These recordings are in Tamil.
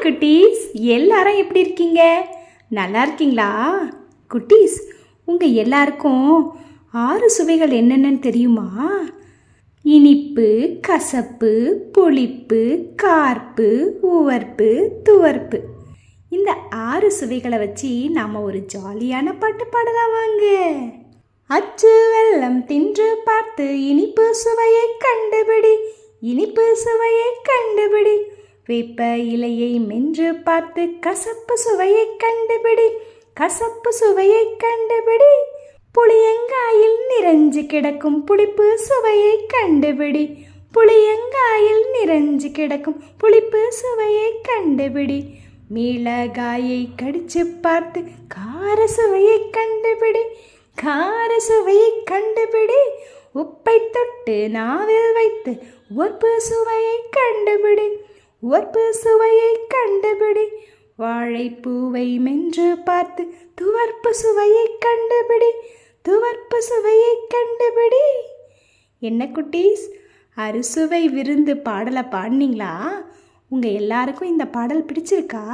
ஹாய் குட்டீஸ் எல்லாரும் எப்படி இருக்கீங்க? நல்லா இருக்கீங்களா? குட்டீஸ் உங்கள் எல்லாருக்கும் ஆறு சுவைகள் என்னென்னு தெரியுமா? இனிப்பு கசப்பு புளிப்பு கார்ப்பு உவர்ப்பு துவர்ப்பு. இந்த ஆறு சுவைகளை வச்சு நாம் ஒரு ஜாலியான பாட்டு பாடலாம் வாங்க. அச்சு வெல்லம் தின்று பார்த்து இனிப்பு சுவையை கண்டுபிடி இனிப்பு சுவையை கண்டுபிடி. வேப்ப இலையை மென்று பார்த்து கசப்பு சுவையை கண்டுபிடி கசப்பு சுவையை கண்டுபிடி. புளியங்காயில் நிறைஞ்சு கிடக்கும் புளிப்பு சுவையை கண்டுபிடி. புளியங்காயில் நிறைஞ்சு கிடக்கும் புளிப்பு சுவையை கண்டுபிடி. மீளகாயை கடிச்சு பார்த்து கார சுவையை கண்டுபிடி கார சுவையை கண்டுபிடி. உப்பை தொட்டு நாவில் வைத்து உப்பு சுவையை கண்டுபிடி. உவர்ப்பு சுவையை கண்டுபிடி. வாழைப்பூவை மென்று பார்த்து துவர்ப்பு சுவையை கண்டுபிடி. துவர்ப்பு சுவையை கண்டுபிடி. என்ன குட்டீஸ்? அறுசுவை விருந்து பாடலை பாடினீங்களா? உங்கள் எல்லாருக்கும் இந்த பாடல் பிடிச்சிருக்கா?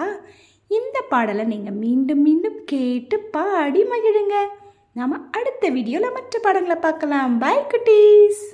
இந்த பாடலை நீங்கள் மீண்டும் மீண்டும் கேட்டு பாடி மகிழுங்க. நாம் அடுத்த வீடியோவில் மற்ற பாடங்களை பார்க்கலாம். பாய் குட்டீஸ்.